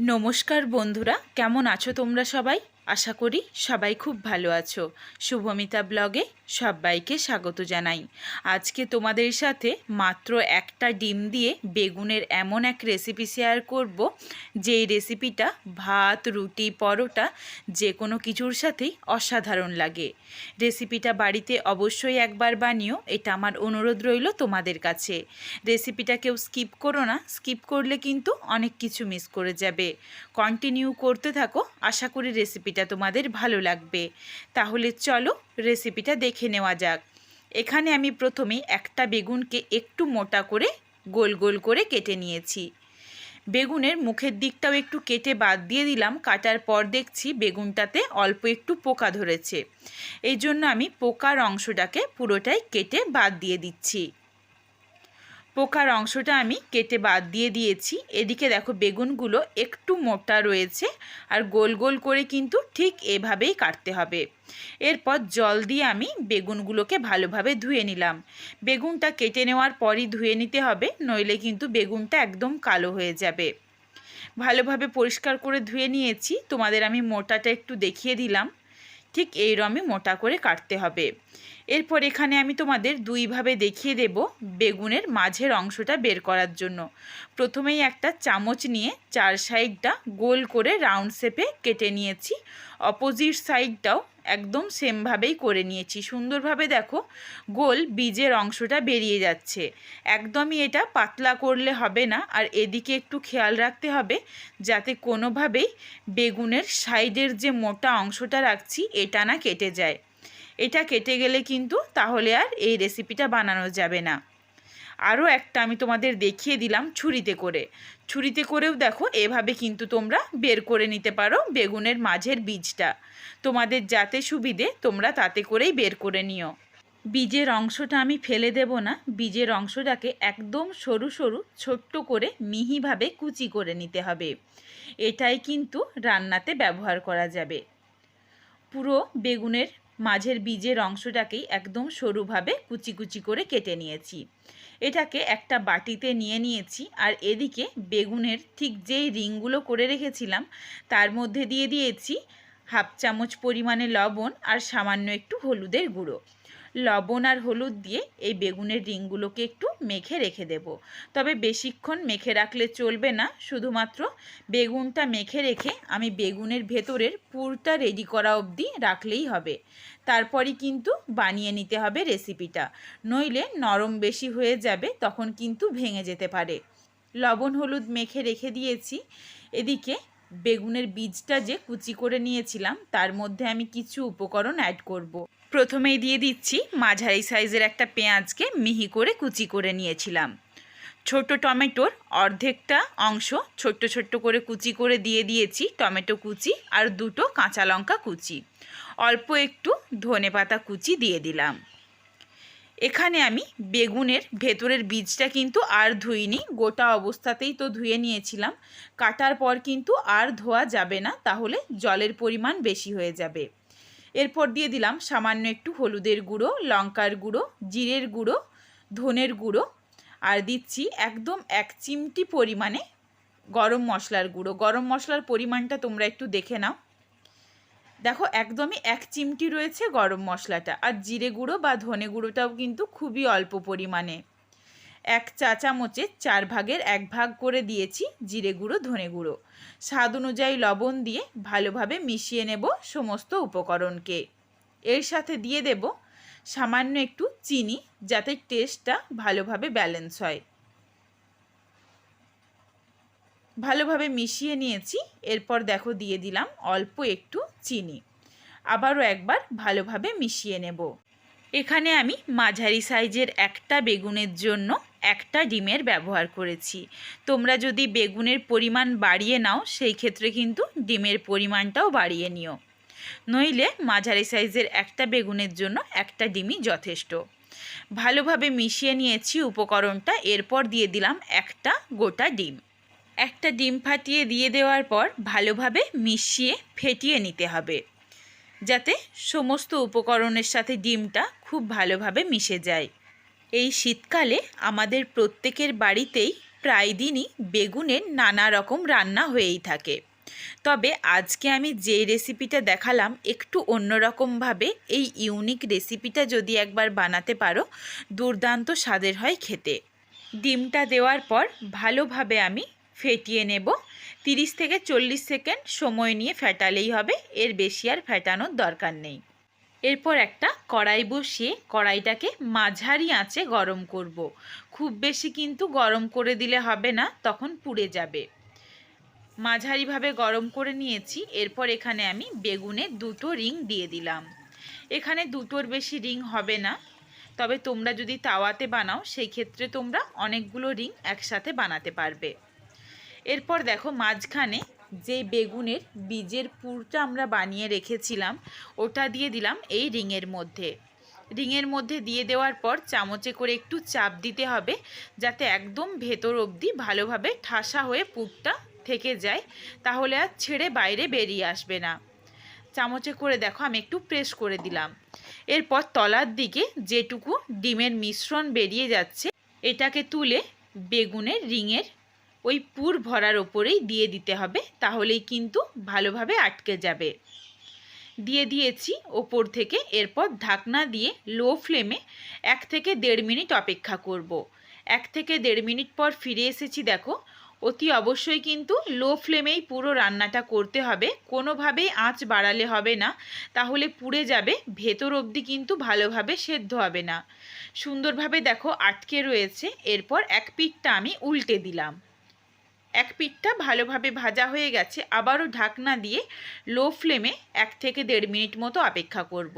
নমস্কার বন্ধুরা কেমন আছো তোমরা সবাই? আশা করি সবাই খুব ভালো আছো। শুভমিতা ব্লগে সবাইকে স্বাগত জানাই। আজকে তোমাদের সাথে মাত্র একটা ডিম দিয়ে বেগুনের এমন এক রেসিপি শেয়ার করব, যেই রেসিপিটা ভাত, রুটি, পরোটা যে কোনো কিছুর সাথেই অসাধারণ লাগে। রেসিপিটা বাড়িতে অবশ্যই একবার বানিও, এটা আমার অনুরোধ রইল তোমাদের কাছে। রেসিপিটা কেউ স্কিপ করো না স্কিপ করলে কিন্তু অনেক কিছু মিস করে যাবে। কন্টিনিউ করতে থাকো, আশা করি রেসিপিটা তোমাদের ভালো লাগবে। তাহলে চলো রেসিপিটা দেখে নেওয়া যাক। এখানে আমি প্রথমে একটা বেগুনকে একটু মোটা করে গোল গোল করে কেটে নিয়েছি। বেগুনের মুখের দিকটাও একটু কেটে বাদ দিয়ে দিলাম। কাটার পর দেখছি বেগুনটাতে অল্প একটু পোকা ধরেছে। এই জন্য আমি পোকার অংশটাকে পুরোটাই কেটে বাদ দিয়ে দিচ্ছি। পোকার অংশটা আমি কেটে বাদ দিয়ে দিয়েছি। এদিকে দেখো বেগুনগুলো একটু মোটা রয়েছে আর গোল গোল করে কিন্তু ঠিক এভাবেই কাটতে হবে। এরপর জল দিয়ে আমি বেগুনগুলোকে ভালোভাবে ধুয়ে নিলাম। বেগুনটা কেটে নেওয়ার পরই ধুয়ে নিতে হবে, নইলে কিন্তু বেগুনটা একদম কালো হয়ে যাবে। ভালোভাবে পরিষ্কার করে ধুয়ে নিয়েছি। তোমাদের আমি মোটাটা একটু দেখিয়ে দিলাম। ঠিক এই রমে মোটা করে কাটতে হবে। এরপর এখানে আমি তোমাদের দুইভাবে দেখিয়ে দেব বেগুনের মাঝের অংশটা বের করার জন্য। প্রথমেই একটা চামচ নিয়ে চার সাইডটা গোল করে রাউন্ড শেপে কেটে নিয়েছি। অপোজিট সাইডটাও একদম সেমভাবেই করে নিয়েছি। সুন্দরভাবে দেখো, গোল বীজের অংশটা বেরিয়ে যাচ্ছে। একদমই এটা পাতলা করলে হবে না, আর এদিকে একটু খেয়াল রাখতে হবে যাতে কোনোভাবেই বেগুনের সাইডের যে মোটা অংশটা রাখছি, এটা না কেটে যায়। এটা কেটে গেলে কিন্তু তাহলে আর এই রেসিপিটা বানানো যাবে না। আরও একটা আমি তোমাদের দেখিয়ে দিলাম ছুরিতে করে। ছুরিতে করেও দেখো এভাবে কিন্তু তোমরা বের করে নিতে পারো বেগুনের মাঝের বীজটা। তোমাদের যাতে সুবিধে তোমরা তাতে করেই বের করে নিও। বীজের অংশটা আমি ফেলে দেব না, বীজের অংশটাকে একদম সরু সরু ছোট্ট করে মিহিভাবে কুচি করে নিতে হবে। এটাই কিন্তু রান্নাতে ব্যবহার করা যাবে। পুরো বেগুনের মাঝের বীজের অংশটাকেই একদম সরুভাবে কুচি কুচি করে কেটে নিয়েছি। এটাকে একটা বাটিতে নিয়ে নিয়েছি আর এদিকে বেগুনের ঠিক যেই রিংগুলো করে রেখেছিলাম, তার মধ্যে দিয়ে দিয়েছি হাফ চামচ পরিমাণে লবণ আর সামান্য একটু হলুদের গুঁড়ো। লবণ আর হলুদ দিয়ে এই বেগুনের রিংগুলোকে একটু মেখে রেখে দেব। তবে বেশিক্ষণ মেখে রাখলে চলবে না। শুধুমাত্র বেগুনটা মেখে রেখে আমি বেগুনের ভেতরের পুরটা রেডি করা অবধি রাখলেই হবে। তারপরই কিন্তু বানিয়ে নিতে হবে রেসিপিটা নইলে নরম বেশি হয়ে যাবে, তখন কিন্তু ভেঙে যেতে পারে। লবণ, হলুদ মেখে রেখে দিয়েছি। এদিকে বেগুনের বীজটা যে কুচি করে নিয়েছিলাম, তার মধ্যে আমি কিছু উপকরণ অ্যাড করব। প্রথমেই দিয়ে দিচ্ছি মাঝারি সাইজের একটা পেঁয়াজকে মিহি করে কুচি করে নিয়েছিলাম। ছোট টমেটোর অর্ধেকটা অংশ ছোট্ট ছোট্ট করে কুচি করে দিয়ে দিয়েছি টমেটো কুচি আর দুটো কাঁচা লঙ্কা কুচি। অল্প একটু ধনে পাতা কুচি দিয়ে দিলাম। এখানে আমি বেগুনের ভেতরের বীজটা কিন্তু আর ধুইনি, গোটা অবস্থাতেই তো ধুয়ে নিয়েছিলাম। কাটার পর কিন্তু আর ধোয়া যাবে না, তাহলে জলের পরিমাণ বেশি হয়ে যাবে। এরপর দিয়ে দিলাম সামান্য একটু হলুদের গুঁড়ো, লঙ্কার গুঁড়ো, জিরের গুঁড়ো, ধনের গুঁড়ো। আর দিচ্ছি একদম এক চিমটি পরিমাণে গরম মশলার গুঁড়ো। গরম মশলার পরিমাণটা তোমরা একটু দেখে নাও। দেখো, একদমই এক চিমটি রয়েছে গরম মশলাটা। আর জিরে গুঁড়ো বা ধনে গুঁড়োটাও কিন্তু খুবই অল্প পরিমাণে। এক চা চামচে চার ভাগের এক ভাগ করে দিয়েছি জিরে গুঁড়ো, ধনে গুঁড়ো। স্বাদ অনুযায়ী লবণ দিয়ে ভালোভাবে মিশিয়ে নেব সমস্ত উপকরণকে। এর সাথে দিয়ে দেব সামান্য একটু চিনি যাতে টেস্টটা ভালোভাবে ব্যালেন্স হয়। ভালোভাবে মিশিয়ে নিয়েছি, এরপর দেখো দিয়ে দিলাম অল্প একটু চিনি। আবারও একবার ভালোভাবে মিশিয়ে নেব। এখানে আমি মাঝারি সাইজের একটা বেগুনের জন্য একটা ডিমের ব্যবহার করেছি। তোমরা যদি বেগুনের পরিমাণ বাড়িয়ে নাও, সেই ক্ষেত্রে কিন্তু ডিমের পরিমাণটাও বাড়িয়ে নিও। নইলে মাঝারি সাইজের একটা বেগুনের জন্য একটা ডিমই যথেষ্ট। ভালোভাবে মিশিয়ে নিয়েছি উপকরণটা, এরপর দিয়ে দিলাম একটা গোটা ডিম। একটা ডিম ফাটিয়ে দিয়ে দেওয়ার পর ভালোভাবে মিশিয়ে, ফেটিয়ে নিতে হবে। যাতে সমস্ত উপকরণের সাথে ডিমটা খুব ভালোভাবে মিশে যায়। এই শীতকালে আমাদের প্রত্যেকের বাড়িতেই প্রায় দিনই বেগুনের নানা রকম রান্না হয়েই থাকে। তবে আজকে আমি যে রেসিপিটা দেখালাম একটু অন্যরকমভাবে এই ইউনিক রেসিপিটা যদি একবার বানাতে পারো, দুর্দান্ত স্বাদের হয় খেতে। ডিমটা দেওয়ার পর ভালোভাবে আমি ফেটিয়ে নেব। তিরিশ থেকে চল্লিশ সেকেন্ড সময় নিয়ে ফেটালেই হবে। এর বেশি আর ফেটানোর দরকার নেই। এরপর একটা কড়াই বসিয়ে কড়াইটাকে মাঝারি আঁচে গরম করব। খুব বেশি কিন্তু গরম করে দিলে হবে না, তখন পুড়ে যাবে। মাঝারিভাবে গরম করে নিয়েছি। এরপর এখানে আমি বেগুনের দুটো রিং দিয়ে দিলাম। এখানে দুটোর বেশি রিং হবে না। তবে তোমরা যদি তাওয়াতে বানাও, সেই ক্ষেত্রে তোমরা অনেকগুলো রিং একসাথে বানাতে পারবে। এরপর দেখো মাঝখানে যে বেগুনের বীজের পুরটা আমরা বানিয়ে রেখেছিলাম, ওটা দিয়ে দিলাম এই রিংয়ের মধ্যে। রিংয়ের মধ্যে দিয়ে দেওয়ার পর চামচে করে একটু চাপ দিতে হবে, যাতে একদম ভেতর অবধি ভালোভাবে ঠাসা হয়ে পুরটা থেকে যায়, তাহলে আর ছেড়ে বাইরে বেরিয়ে আসবে না। চামচে করে দেখো আমি একটু প্রেস করে দিলাম। এরপর তলার দিকে যেটুকু ডিমের মিশ্রণ বেরিয়ে যাচ্ছে, এটাকে তুলে বেগুনের রিংয়ের ওই পুর ভরার ওপরেই দিয়ে দিতে হবে, তাহলেই কিন্তু ভালোভাবে আটকে যাবে। দিয়ে দিয়েছি ওপর থেকে, এরপর ঢাকনা দিয়ে লো ফ্লেমে এক থেকে দেড় মিনিট অপেক্ষা করব। এক থেকে দেড় মিনিট পর ফিরে এসেছি, দেখো, অতি অবশ্যই কিন্তু লো ফ্লেমেই পুরো রান্নাটা করতে হবে, কোনোভাবেই আঁচ বাড়ালে হবে না, তাহলে পুড়ে যাবে, ভেতর অবধি কিন্তু ভালোভাবে সেদ্ধ হবে না। সুন্দরভাবে দেখো আটকে রয়েছে, এরপর এক পিঠটা আমি উল্টে দিলাম। এক পিঠটা ভালোভাবে ভাজা হয়ে গেছে, আবারও ঢাকনা দিয়ে লো ফ্লেমে এক থেকে দেড় মিনিট মতো অপেক্ষা করব।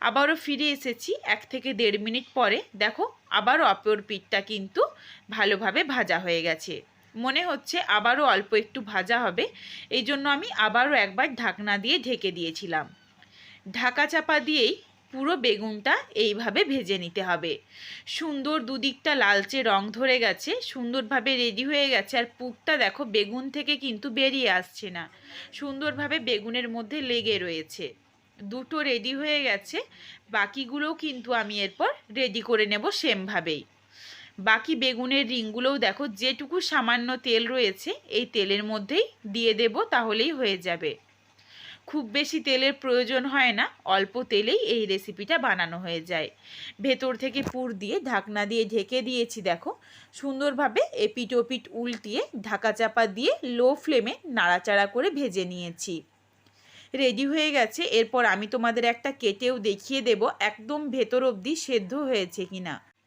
আবারও ফিরে এসেছি এক থেকে দেড় মিনিট পরে। দেখো, আবারও অপর পিঠটা কিন্তু ভালোভাবে ভাজা হয়ে গেছে। মনে হচ্ছে আবারও অল্প একটু ভাজা হবে এই জন্য আমি আবারও একবার ঢাকনা দিয়ে ঢেকে দিয়েছিলাম। ঢাকা চাপা দিয়েই পুরো বেগুনটা এইভাবে ভেজে নিতে হবে। সুন্দর দুদিকটা লালচে রং ধরে গেছে, সুন্দরভাবে রেডি হয়ে গেছে, আর পুরটা দেখো বেগুন থেকে কিন্তু বেরিয়ে আসছে না। সুন্দরভাবে বেগুনের মধ্যে লেগে রয়েছে। দুটো রেডি হয়ে গেছে, বাকিগুলোও কিন্তু আমি এরপর রেডি করে নেব সেমভাবেই। বাকি বেগুনের রিংগুলোও দেখো যেটুকু সামান্য তেল রয়েছে, এই তেলের মধ্যেই দিয়ে দেব, তাহলেই হয়ে যাবে। খুব বেশি তেলের প্রয়োজন হয় না, অল্প তেলেই এই রেসিপিটা বানানো হয়ে যায়। ভেতর থেকে পুর দিয়ে ঢাকনা দিয়ে ঢেকে দিয়েছি দেখো। সুন্দরভাবে এপিট ওপিট উল্টিয়ে ঢাকা চাপা দিয়ে লো ফ্লেমে নাড়াচাড়া করে ভেজে নিয়েছি। রেডি হয়ে গেছে। এরপর আমি তোমাদের একটা কেটেও দেখিয়ে দেব, একদম ভেতর অবধি সেদ্ধ হয়েছে কিনা।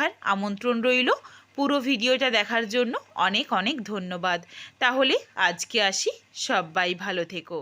দেখার আমন্ত্রণ রইল। পুরো ভিডিওটা দেখার জন্য অনেক অনেক ধন্যবাদ। তাহলে আজকে আসি। সবাই ভালো থেকো।